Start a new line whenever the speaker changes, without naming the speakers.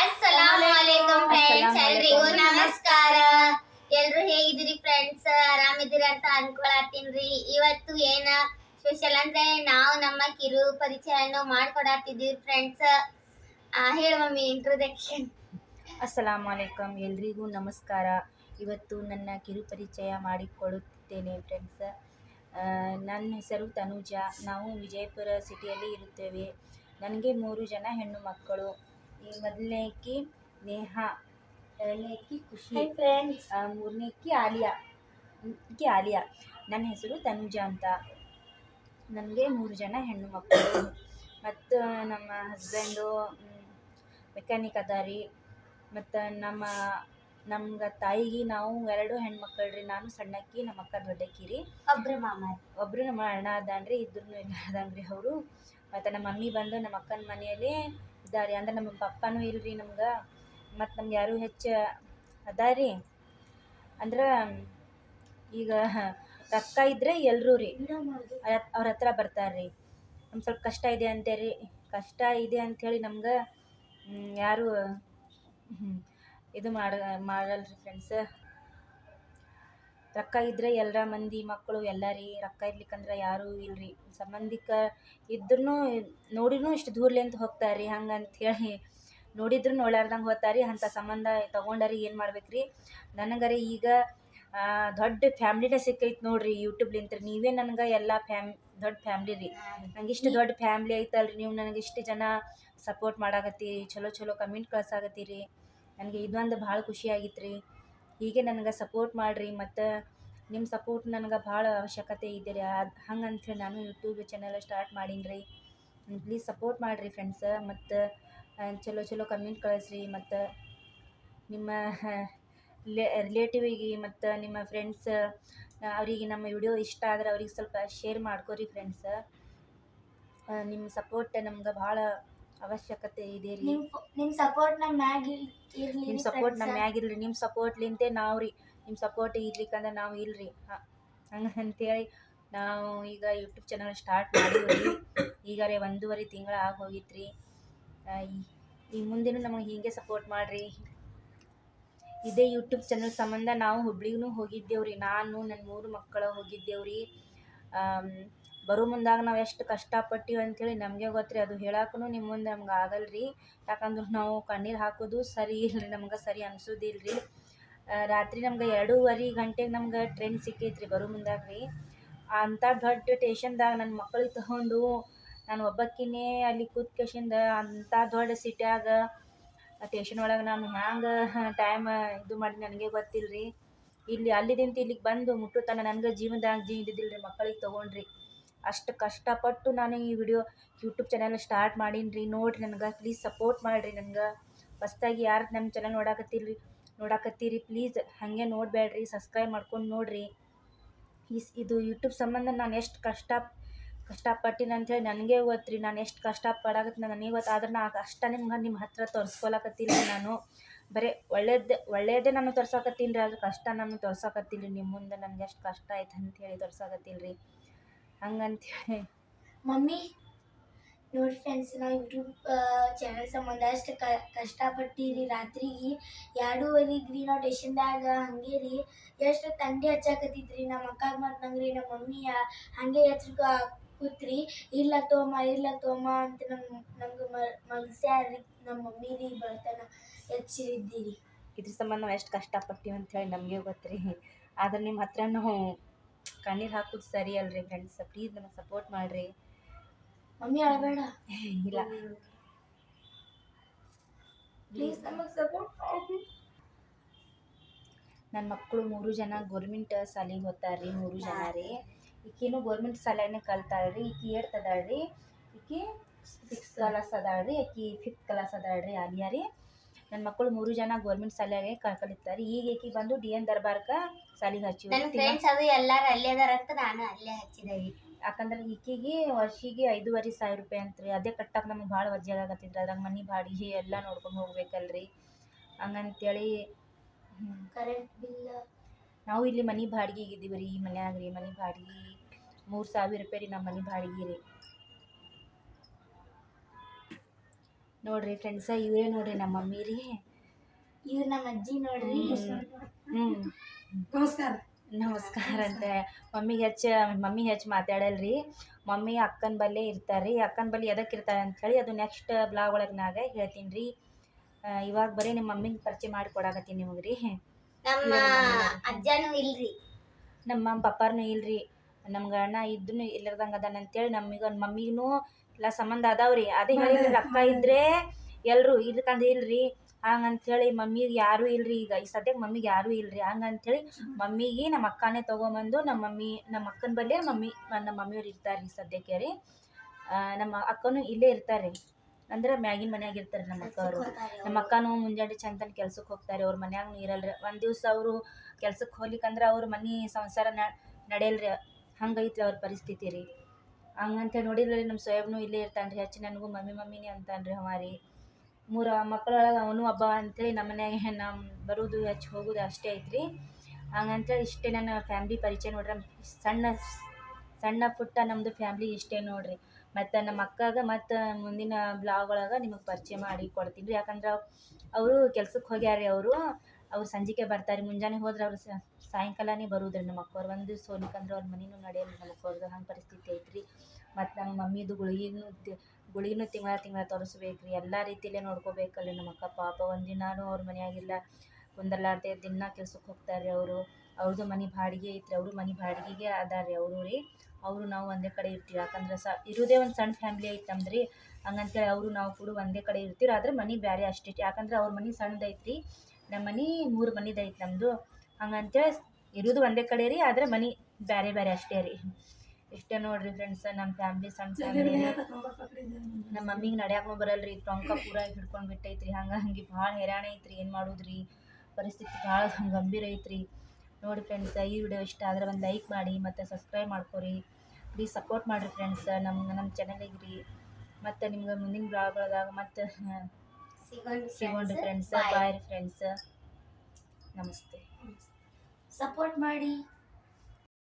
ಅಸ್ಸಲಾಮು ಅಲೈಕುಂ friends ಎಲ್ರಿಗೂ ನಮಸ್ಕಾರ. ಎಲ್ರು ಹೇಗಿದ್ದೀರಿ ಫ್ರೆಂಡ್ಸ್ ಆರಾಮಿದ್ದೀರಿ ಅಂತ ಅನ್ಕೊಳತ್ತೀನ್ರಿ ಇವತ್ತು ಏನ ಸ್ಪೆಷಲ್ ಅಂದ್ರೆ ನಾವು ನಮ್ಮ ಕಿರು ಪರಿಚಯನ ಮಾಡ್ಕೊಡತ್ತಿದ್ದೀವಿ ಫ್ರೆಂಡ್ಸ್ ಹೇಳು ಮಮ್ಮಿ ಇಂಟ್ರೊಡಕ್ಷನ್
ಅಸ್ಸಲಾಮು ವಲೈಕಮ್ ಎಲ್ರಿಗೂ ನಮಸ್ಕಾರ. ಇವತ್ತು ನನ್ನ ಕಿರು ಪರಿಚಯ ಮಾಡಿಕೊಡುತ್ತೇನೆ ಫ್ರೆಂಡ್ಸ್ ನನ್ನ ಹೆಸರು ತನುಜಾ. ನಾವು ವಿಜಯಪುರ ಸಿಟಿಯಲ್ಲಿ ಇರುತ್ತೇವೆ. ನನಗೆ ಮೂರು ಜನ ಹೆಣ್ಣು ಮಕ್ಕಳು. ಈ ಮೊದಲನೇಕಿ ನೇಹಾ ಎರಡನೇಕಿ ಖುಷಿ
ಫ್ರೆಂಡ್ಸ್
ಮೂರನೇಕಿ ಆಲಿಯಾ ಕಿ ಆಲಿಯಾ. ನನ್ನ ಹೆಸರು ತನುಜಾ ಅಂತ. ನನಗೆ ಮೂರು ಜನ ಹೆಣ್ಣು ಮಕ್ಕಳು. ಮತ್ತು ನಮ್ಮ ಹಸ್ಬೆಂಡು ಮೆಕ್ಯಾನಿಕ್ ಅದಾರಿ. ಮತ್ತು ನಮ್ಮ ನಮ್ಗೆ ತಾಯಿಗೆ ನಾವು ಎರಡು ಹೆಣ್ಮಕ್ಳು ರೀ ನಾನು ಸಣ್ಣಕ್ಕಿ ನಮ್ಮ ಅಕ್ಕ ದೊಡ್ಡಕ್ಕಿ ರೀ.
ಒಬ್ರು ಮಾಮ
ಒಬ್ಬರು ನಮ್ಮ ಅಣ್ಣ ಅದಾನ್ರಿ ಇದ್ರೂ ಇಲ್ಲ ಅದಂಗ್ರಿ ಅವರು. ಮತ್ತು ನಮ್ಮ ಮಮ್ಮಿ ಬಂದು ನಮ್ಮ ಅಕ್ಕನ ಮನೆಯಲ್ಲಿ ಇದ್ದಾರೆ ಅಂದ್ರೆ ನಮ್ಮ ಪಪ್ಪನೂ ಇಲ್ರಿ ನಮ್ಗೆ, ಮತ್ತು ನಮ್ಗೆ ಯಾರು ಹೆಚ್ಚು ಅದಾರಿ. ಅಂದ್ರೆ ಈಗ ರೊಕ್ಕ ಇದ್ದರೆ ಎಲ್ಲರೂ ರೀ ಅವ್ರ ಹತ್ರ ಬರ್ತಾರೆ ರೀ ನಮ್ಗೆ ಸ್ವಲ್ಪ ಕಷ್ಟ ಇದೆ ಅಂತೇಳಿ ಕಷ್ಟ ಇದೆ ಅಂಥೇಳಿ ನಮ್ಗೆ ಯಾರು ಇದು ಮಾಡ, ಮಾಡಲ್ರಿ ಫ್ರೆಂಡ್ಸ್ ರೊಕ್ಕ ಇದ್ರೆ ಎಲ್ಲರ ಮಂದಿ ಮಕ್ಕಳು ಎಲ್ಲರಿ ರೊಕ್ಕ ಇರ್ಲಿಕ್ಕಂದ್ರೆ ಯಾರೂ ಇಲ್ರಿ. ಸಂಬಂಧಿಕ ಇದ್ರೂ ನೋಡಿನೂ ಇಷ್ಟು ದೂರ್ಲಿಂತ ಹೋಗ್ತಾರೆ ರೀ ಹಂಗೆ ಅಂಥೇಳಿ ನೋಡಿದ್ರು ನೋಡ್ಲಾರ್ದಂಗೆ ಹೋಗ್ತಾರೆ ರೀ ಅಂಥ ಸಂಬಂಧ ತೊಗೊಂಡಾರಿ ಏನು ಮಾಡ್ಬೇಕು ರೀ ನನಗರೆ ಈಗ ದೊಡ್ಡ ಫ್ಯಾಮ್ಲಿನೇ ಸಿಕ್ಕೈತೆ ನೋಡ್ರಿ ಯೂಟ್ಯೂಬ್ಲಿಂತ್ರ. ನೀವೇ ನನಗೆ ಎಲ್ಲ ಫ್ಯಾಮ್ ದೊಡ್ಡ ಫ್ಯಾಮ್ಲಿ ರೀ. ನಂಗೆ ಇಷ್ಟು ದೊಡ್ಡ ಫ್ಯಾಮ್ಲಿ ಐತಲ್ರಿ. ನೀವು ನನಗೆ ಇಷ್ಟು ಜನ ಸಪೋರ್ಟ್ ಮಾಡಾಕತ್ತೀರಿ. ಚಲೋ ಚಲೋ ಕಮೆಂಟ್ ಕಳ್ಸಾಕತ್ತೀರಿ. ನನಗೆ ಇದೊಂದು ಭಾಳ ಖುಷಿ ಆಗಿತ್ತು ರೀ ಹೀಗೆ ನನಗೆ ಸಪೋರ್ಟ್ ಮಾಡಿರಿ ಮತ್ತು ನಿಮ್ಮ ಸಪೋರ್ಟ್ ನನಗೆ ಭಾಳ ಅವಶ್ಯಕತೆ ಇದೆ ರೀ. ಅದು ಹಂಗೆ ಅಂಥೇಳಿ ನಾನು ಯೂಟ್ಯೂಬ್ ಚಾನಲ್ ಸ್ಟಾರ್ಟ್ ಮಾಡೀನಿ ರೀ ಪ್ಲೀಸ್ ಸಪೋರ್ಟ್ ಮಾಡಿರಿ ಫ್ರೆಂಡ್ಸ ಮತ್ತು ಚಲೋ ಚಲೋ ಕಮೆಂಟ್ ಕಳಿಸ್ರಿ ಮತ್ತು ನಿಮ್ಮ ರಿಲೇಟಿವಿಗೆ ಮತ್ತು ನಿಮ್ಮ ಫ್ರೆಂಡ್ಸ್ ಅವರಿಗೆ ನಮ್ಮ ವಿಡಿಯೋ ಇಷ್ಟ ಆದ್ರೆ ಅವ್ರಿಗೆ ಸ್ವಲ್ಪ ಶೇರ್ ಮಾಡ್ಕೊರಿ ಫ್ರೆಂಡ್ಸ ನಿಮ್ಮ ಸಪೋರ್ಟ್ ನಮ್ಗೆ ಭಾಳ ಅವಶ್ಯಕತೆ ಇದೆ ರೀ
ನಿಮ್ ನಿಮ್ ಸಪೋರ್ಟ್ ನಮ್ಮ ಮ್ಯಾಗ ಇರಲಿ
ನಿಮ್ಮ ಸಪೋರ್ಟ್ ನಮ್ಮ ಮ್ಯಾಗಿಲ್ರಿ ನಿಮ್ಮ ಸಪೋರ್ಟ್ಲಿಂತೆ ನಾವು ರೀ. ನಿಮ್ಮ ಸಪೋರ್ಟ್ ಇರ್ಲಿಕ್ಕಂದ್ರೆ ನಾವು ಇಲ್ರಿ. ಹಂಗೆ ಅಂತೇಳಿ ನಾವು ಈಗ ಯೂಟ್ಯೂಬ್ ಚಾನಲ್ ಸ್ಟಾರ್ಟ್ ಮಾಡಿದ್ವಿ ರೀ ಈಗಾರೆ ಒಂದೂವರೆ ತಿಂಗಳ ಆಗಿ ಹೋಗಿತ್ತು ರೀ ಈ ಮುಂದಿನ ನಮಗೆ ಹೀಗೆ ಸಪೋರ್ಟ್ ಮಾಡಿರಿ. ಇದೇ ಯೂಟ್ಯೂಬ್ ಚಾನಲ್ ಸಂಬಂಧ ನಾವು ಹುಬ್ಳಿಗೂ ಹೋಗಿದ್ದೇವ್ರಿ. ನಾನು ನನ್ನ ಮೂರು ಮಕ್ಕಳು ಹೋಗಿದ್ದೇವೆ ರೀ ಬರೋ ಮುಂದಾಗ ನಾವು ಎಷ್ಟು ಕಷ್ಟಪಟ್ಟಿವಿ ಅಂಥೇಳಿ ನಮಗೆ ಗೊತ್ತು ರೀ ಅದು ಹೇಳಕ್ಕೂ ನಿಮ್ಮ ಮುಂದೆ ನಮ್ಗೆ ಆಗಲ್ಲ ರೀ ಯಾಕಂದ್ರೆ ನಾವು ಕಣ್ಣೀರು ಹಾಕೋದು ಸರಿ ಇಲ್ಲರಿ ನಮ್ಗೆ ಸರಿ ಅನ್ಸೋದಿಲ್ಲ ರೀ ರಾತ್ರಿ ನಮ್ಗೆ ಎರಡೂವರೆ ಗಂಟೆಗೆ ನಮ್ಗೆ ಟ್ರೈನ್ ಸಿಕ್ಕೈತೆ ರೀ ಬರೋ ಮುಂದಾಗ ರೀ ಅಂಥ ದೊಡ್ಡ ಟೇಷನ್ದಾಗ ನನ್ನ ಮಕ್ಕಳಿಗೆ ತಗೊಂಡು ನಾನು ಒಬ್ಬಾಕಿನೇ ಅಲ್ಲಿ ಕೂತ್ಕೇಶಿಂದ ಅಂಥ ದೊಡ್ಡ ಸಿಟ್ಯಾಗ ಟೇಷನ್ ಒಳಗೆ ನಾನು ಹ್ಯಾಂಗೆ ಟೈಮ್ ಇದು ಮಾಡಿ ನನಗೆ ಗೊತ್ತಿಲ್ಲ ರೀ ಇಲ್ಲಿ ಅಲ್ಲಿದಿಂತ ಇಲ್ಲಿಗೆ ಬಂದು ಮುಟ್ಟುತ್ತಾನೆ ನನಗೆ ಜೀವನದಾಗ ಜೀವ ಇದ್ದಿದ್ದಿಲ್ಲ ರೀ ಮಕ್ಕಳಿಗೆ ತೊಗೊಂಡ್ರಿ. ಅಷ್ಟು ಕಷ್ಟಪಟ್ಟು ನಾನು ಈ ವಿಡಿಯೋ ಯೂಟ್ಯೂಬ್ ಚಾನಲ್ ಸ್ಟಾರ್ಟ್ ಮಾಡೀನಿ ರೀ ನೋಡಿರಿ ನನಗೆ ಪ್ಲೀಸ್ ಸಪೋರ್ಟ್ ಮಾಡಿರಿ ನನಗೆ. ಹೊಸ್ದಾಗಿ ಯಾರು ನಮ್ಮ ಚಾನಲ್ ನೋಡಾಕತ್ತೀರಿ ನೋಡಾಕತ್ತೀರಿ ಪ್ಲೀಸ್ ಹಾಗೆ ನೋಡಬೇಡ್ರಿ ಸಬ್ಸ್ಕ್ರೈಬ್ ಮಾಡ್ಕೊಂಡು ನೋಡಿರಿ. ಇಸ್, ಇದು ಯೂಟ್ಯೂಬ್ ಸಂಬಂಧ ನಾನು ಎಷ್ಟು ಕಷ್ಟ, ಕಷ್ಟಪಟ್ಟಿನಿ ಅಂಥೇಳಿ ನನಗೆ ಗೊತ್ತು ನಾನು ಎಷ್ಟು ಕಷ್ಟಪಡಾಗತ್ತೆ ನನಗೆ ಗೊತ್ತು, ಆದ್ರೆ ನಾ ಕಷ್ಟ ನಿಮ್ಗೆ ನಿಮ್ಮ ಹತ್ರ ತೋರಿಸ್ಕೊಳಕತ್ತೀನಿ ನಾನು. ಬರೀ ಒಳ್ಳೇದೇ ಒಳ್ಳೆಯದೇ ನಾನು ತೋರ್ಸಾಕತ್ತೀನಿ ರೀ ಆದ್ರೆ ಕಷ್ಟ ನಾನು ತೋರ್ಸಾಕತ್ತೀನಿ ರೀ ನಿಮ್ಮ ಮುಂದೆ ನನಗೆ ಎಷ್ಟು ಕಷ್ಟ ಆಯ್ತು ಅಂಥೇಳಿ ತೋರ್ಸಾಕತ್ತೀನಿ ರೀ ಹಂಗಂತೇಳಿ.
ಮಮ್ಮಿ ನೋಡಿ ಫ್ರೆಂಡ್ಸ್ ನಾವು ಯೂಟ್ಯೂಬ್ ಚಾನಲ್ ಸಂಬಂಧ ಅಷ್ಟು ಕ ಕಷ್ಟಪಟ್ಟಿರಿ. ರಾತ್ರಿಗೆ ಎರಡೂವರೆ ಗ್ರೀನ್ ನಾವು ಟೇಷನ್ದಾಗ ಹಂಗೆ ರೀ. ಎಷ್ಟು ತಂಡಿ ಹಚ್ಚಾಕತ್ತಿದ್ರಿ. ನಮ್ಮ ಅಕ್ಕಾಗ ಮತ್ತು ನಂಗೆ ರೀ ನಮ್ಮ ಮಮ್ಮಿ ಹಾಗೆ ಎಚ್ಚರಿಕ ಕೂತ್ರಿ. ಇಲ್ಲ ತೋಮ ಇಲ್ಲ ತೋಮ ಅಂತ ನಮ್ಮ ನಮ್ಗೆ ಮಲ್ಸ್ಯಾರಿ ನಮ್ಮ ಮಮ್ಮಿ ರೀ ಬರ್ತಾನ ಎಚ್ಚರಿದ್ದೀರಿ.
ಇದ್ರ ಸಂಬಂಧ ನಾವು ಎಷ್ಟು ಕಷ್ಟಪಟ್ಟಿವಿ ಹೇಳಿ ನಮಗೆ ಗೊತ್ತು ರೀ ಆದ್ರೆ ನಿಮ್ಮ ಹತ್ರ ನಾವು ಕಣ್ಣೀರು ಹಾಕೋದು ಸರಿ ಅಲ್ರಿ ಫ್ರೆಂಡ್ಸ್ ಪ್ಲೀಸ್ ನಮಗೆ ಸಪೋರ್ಟ್ ಮಾಡಿರಿ.
ಮಮ್ಮಿ ಅಳಬೇಡ.
ಇಲ್ಲ.
ಪ್ಲೀಸ್ ನಮಗೆ ಸಪೋರ್ಟ್
ನನ್ನ ಮಕ್ಕಳು ಮೂರು ಜನ ಗೋರ್ಮೆಂಟ್ ಸಾಲಿಗೆ ಹೋಗ್ತಾರೆ ರೀ ಮೂರು ಜನ ರೀ. ಈಕೇನು ಗೋರ್ಮೆಂಟ್ ಶಾಲೆನೇ ಕಲ್ತಾಳೆ ರೀ ಈಕಿ ಏಟ್ತ್ ಅದಾಳ ರೀ ಈಕಿ ಸಿಕ್ಸ್ ಕ್ಲಾಸ್ ಅದಾಳ ರೀ ಆಕಿ ಫಿಫ್ತ್ ಕ್ಲಾಸ್ ಅದಾಳ ರೀ ನನ್ನ ಮಕ್ಕಳು ಮೂರು ಜನ ಗೌರ್ಮೆಂಟ್ ಶಾಲೆಗೆ ಕಲಿತಾರೆ ಈಗ ಈಕಿ ಬಂದು ಡಿ ಎನ್ ದರ್ಬಾರ್ಕ ಸಾಲಿಗೆ ಹಚ್ಚಿ
ನನ್ನ ಫ್ರೆಂಡ್ಸ್ ಅದು ಎಲ್ಲಾರು ಅಲ್ಲೇ ಅದಾರ ಅಂತ ನಾನು ಅಲ್ಲೇ ಹಚ್ಚಿದೆ.
ಯಾಕಂದ್ರೆ ಈಕಿಗೆ ವರ್ಷಿಗೆ ಐದೂವರೆ ಸಾವಿರ ರೂಪಾಯಿ ಅಂತ ರೀ ಅದೇ ಕಟ್ಟಕ್ಕೆ ನಮ್ಗೆ ಭಾಳ ವಜ್ಜೆ ಆಗತ್ತಿದ್ರೆ ಅದ್ರಾಗ ಮನೆ ಬಾಡಿಗೆ ಎಲ್ಲ ನೋಡ್ಕೊಂಡು ಹೋಗ್ಬೇಕಲ್ರಿ. ಹಂಗಂತೇಳಿ
ಕರೆಂಟ್ ಬಿಲ್
ನಾವು ಇಲ್ಲಿ ಮನೆ ಬಾಡಿಗೆಗೆ ಇದ್ದೀವಿ ರೀ ಈ ಮನ್ಯಾಗ ರೀ. ಮನೆ ಬಾಡಿಗೆ ಮೂರು ಸಾವಿರ ರೂಪಾಯಿ ರೀ ನಮ್ಮ ಮನೆ ಬಾಡಿಗೆ ರೀ. ನೋಡ್ರಿ ಫ್ರೆಂಡ್ಸ ಇವರೇ ನೋಡ್ರಿ ನಮ್ಮ ಮಮ್ಮಿ ರೀ
ಇವ್ರು ನಮ್ಮ ಅಜ್ಜಿ ನೋಡ್ರಿ.
ಹ್ಞೂ
ನಮಸ್ಕಾರ.
ನಮಸ್ಕಾರ ಅಂತ. ಮಮ್ಮಿಗೆ ಹೆಚ್ಚು ಮಮ್ಮಿ ಹೆಚ್ಚು ಮಾತಾಡಲ್ರಿ. ಮಮ್ಮಿ ಅಕ್ಕನ ಬಲ್ಲೇ ಇರ್ತಾರೆ ರೀ ಅಕ್ಕನ ಬಲ್ಲಿ ಎದಕ್ಕೆ ಇರ್ತಾರೆ ಅಂಥೇಳಿ ಅದು ನೆಕ್ಸ್ಟ್ ಬ್ಲಾಗ್ ಒಳಗೆ ನಾಗ ಹೇಳ್ತೀನಿ ರೀ ಇವಾಗ ಬರೀ ನಿಮ್ಮ ಮಮ್ಮಿಗೆ ಪರಿಚಯ ಮಾಡಿ ಕೊಡಾಕತ್ತೀನಿ ನಿಮಗೆ ರೀ
ನಮ್ಮ ಅಜ್ಜನೂ ಇಲ್ರಿ.
ನಮ್ಮ ಪಪ್ಪಾರ್ನು ಇಲ್ರಿ. ನಮ್ಗೆ ಅಣ್ಣ ಇದ್ದನು ಇಲ್ಲರ್ದಂಗೆ ಅದಾನ ಅಂತೇಳಿ ನಮಗೆ ಮಮ್ಮಿಗೂ ಎಲ್ಲ ಸಂಬಂಧ ಅದಾವ್ರಿ. ಅದೇ ಹೇಳಿದ್ರಿ ಅಕ್ಕ ಇದ್ರೆ ಎಲ್ಲರೂ ಇಲ್ಲಕಂದ್ರೆ ಇಲ್ರಿ ಹೇಳಿ ಮಮ್ಮಿಗೆ ಯಾರು ಇಲ್ರಿ ಈಗ. ಈ ಸದ್ಯಕ್ಕೆ ಮಮ್ಮಿಗೆ ಯಾರೂ ಇಲ್ರಿ ಹಂಗಂಥೇಳಿ ಮಮ್ಮಿಗೆ ನಮ್ಮ ಅಕ್ಕನೇ ತಗೊಂಬಂದು ನಮ್ಮ ಮಮ್ಮಿ ನಮ್ಮ ಅಕ್ಕನ ಬಳಿ ಮಮ್ಮಿ ನಮ್ಮ ಮಮ್ಮಿಯವ್ರು ಇರ್ತಾರೆ ರೀ ಸದ್ಯಕ್ಕೆ ರೀ. ನಮ್ಮ ಅಕ್ಕನೂ ಇಲ್ಲೇ ಇರ್ತಾರೆ ಅಂದ್ರೆ ಮ್ಯಾಗಿನ ಮನ್ಯಾಗ ಇರ್ತಾರೆ ನಮ್ಮ ಅಕ್ಕವರು ನಮ್ಮ ಅಕ್ಕನೂ ಮುಂಜಾನೆ ಚಂದನ ಕೆಲ್ಸಕ್ಕೆ ಹೋಗ್ತಾರೆ. ಅವ್ರ ಮನ್ಯಾಗ ಇರಲ್ರಿ. ಒಂದು ದಿವ್ಸ ಅವರು ಕೆಲ್ಸಕ್ಕೆ ಹೋಗ್ಲಿಕ್ಕಂದ್ರೆ ಅವ್ರ ಮನೆ ಸಂಸಾರ ನಡೆಯಲ್ರಿ. ಹಂಗೈತ್ರಿ ಅವ್ರ ಪರಿಸ್ಥಿತಿ ರೀ. ಹಂಗಂತೇಳಿ ನೋಡಿದ್ರಿ ನಮ್ಮ ಸೋಯಬ್ನು ಇಲ್ಲೇ ಇರ್ತಾನೆ ರೀ ಹೆಚ್ಚು ನನಗೂ ಮಮ್ಮಿ ಮಮ್ಮಿನೇ ಅಂತಾನೆ ರೀ ಅವ ರೀ ಮೂರು ಮಕ್ಕಳೊಳಗೆ ಅವನು ಹಬ್ಬ ಅಂತೇಳಿ ನಮ್ಮ ಮನ್ಯಾಗ ನಮ್ಮ ಬರೋದು ಹೆಚ್ಚು ಹೋಗೋದು ಅಷ್ಟೇ ಐತ್ರಿ. ಹಂಗಂತೇಳಿ ಇಷ್ಟೇ ನನ್ನ ಫ್ಯಾಮ್ಲಿ ಪರಿಚಯ ನೋಡ್ರಿ. ಸಣ್ಣ ಸಣ್ಣ ಪುಟ್ಟ ನಮ್ಮದು ಫ್ಯಾಮ್ಲಿ ಇಷ್ಟೇ ನೋಡ್ರಿ. ಮತ್ತು ನಮ್ಮ ಅಕ್ಕಾಗ ಮತ್ತು ಮುಂದಿನ ಬ್ಲಾಗ್ ಒಳಗೆ ನಿಮಗೆ ಪರಿಚಯ ಮಾಡಿ ಕೊಡ್ತೀನಿ ರೀ. ಯಾಕಂದ್ರೆ ಅವರು ಕೆಲ್ಸಕ್ಕೆ ಹೋಗ್ಯಾರ ಅವರು. ಅವ್ರು ಸಂಜೆಗೆ ಬರ್ತಾರೆ, ಮುಂಜಾನೆ ಹೋದ್ರೆ ಅವ್ರು ಸಾಯಂಕಾಲನೇ ಬರುದ್ರಿ ನಮ್ಮ ಅಕ್ಕವ್ರು ಒಂದು ದಿವ್ಸ ಹೋಲಿಕಂದ್ರೆ ಅವ್ರ ಮನೇನು ನಡೆಯಲ್ಲ ನಮ್ಮ ಅಕ್ಕವ್ರದ್ದು ಹಂಗೆ ಪರಿಸ್ಥಿತಿ ಐತ್ರಿ. ಮತ್ತು ನಮ್ಮ ಮಮ್ಮಿದು ಗುಳಿಗಿನೂ ಗುಳಿಗಿನೂ ತಿಂಗಳ ತಿಂಗಳ ತೋರಿಸ್ಬೇಕು ರೀ ಎಲ್ಲ ರೀತಿಯಲ್ಲೇ ನೋಡ್ಕೋಬೇಕಲ್ರಿ ನಮ್ಮ ಅಕ್ಕ ಪಾಪ. ಒಂದಿನಾನು ಅವ್ರ ಮನೆಯಾಗಿಲ್ಲ ಕುಂದರ್ಲಾರ್ದೆ ದಿನ ಕೆಲ್ಸಕ್ಕೆ ಹೋಗ್ತಾರೆ ಅವರು. ಅವ್ರದ್ದು ಮನೆ ಬಾಡಿಗೆ ಐತ್ರಿ, ಅವರು ಮನೆ ಬಾಡಿಗೆಗೆ ಅದಾರ ರೀ ಅವರು ರೀ. ಅವರು ನಾವು ಒಂದೇ ಕಡೆ ಇರ್ತೀವಿ. ಯಾಕಂದ್ರೆ ಸ, ಇರೋದೇ ಒಂದು ಸಣ್ಣ ಫ್ಯಾಮ್ಲಿ ಐತಂದ್ರಿ. ಹಂಗಂತೇಳಿ ಅವರು ನಾವು ಕೂಡ ಒಂದೇ ಕಡೆ ಇರ್ತೀವಿ ಆದ್ರೆ ಮನೆ ಬೇರೆ ಅಷ್ಟೇ. ಯಾಕಂದ್ರೆ ಅವ್ರ ಮನೆ ಸಣ್ಣದು ಐತ್ರಿ. ನಮ್ಮ ಮನೆ ಮೂರು ಮನಿದು ಐತೆ ನಮ್ಮದು ಹಂಗಂತೇಳಿ ಇರೋದು ಒಂದೇ ಕಡೆ ರೀ ಆದರೆ ಮನೆ ಬೇರೆ ಬೇರೆ ಅಷ್ಟೇ ರೀ. ಇಷ್ಟೇ ನೋಡ್ರಿ ಫ್ರೆಂಡ್ಸ್ ನಮ್ಮ ಫ್ಯಾಮ್ಲಿ ಸಣ್ಣ ಫ್ಯಾಮ್ಲಿ ನಮ್ಮ ಮಮ್ಮಿಗೆ ನಡ್ಯಾಕನು ಬರಲ್ಲ ರೀ ಟೊಂಕ ಪೂರ ಹಿಡ್ಕೊಂಡು ಬಿಟ್ಟೈತ್ರಿ ಹಂಗೆ ಹಂಗೆ ಭಾಳ ಹೈರಾಣ ಐತ್ರಿ ಏನು ಮಾಡೋದ್ರಿ? ಪರಿಸ್ಥಿತಿ ಭಾಳ ಗಂಭೀರ ಐತ್ರಿ. ನೋಡಿ ಫ್ರೆಂಡ್ಸ್ ಈ ವಿಡಿಯೋ ಇಷ್ಟ ಆದರೆ ಒಂದು ಲೈಕ್ ಮಾಡಿ ಮತ್ತು ಸಬ್ಸ್ಕ್ರೈಬ್ ಮಾಡ್ಕೊರಿ. ಪ್ಲೀಸ್ ಸಪೋರ್ಟ್ ಮಾಡಿರಿ ಫ್ರೆಂಡ್ಸ್ ನಮ್ಮ ನಮ್ಮ ಚಾನಲಿಗೆ ರೀ. ಮತ್ತು ನಿಮ್ಗೆ ಮುಂದಿನ ಬ್ಲಾಗ್ಗಳದಾಗ ಮತ್ತು ಸಿಗೋಣ್ರಿ ಫ್ರೆಂಡ್ಸ್ ಬಾಯ್ ಫ್ರೆಂಡ್ಸ್ ನಮಸ್ತೆ
ಸಪೋರ್ಟ್ ಮಾಡಿ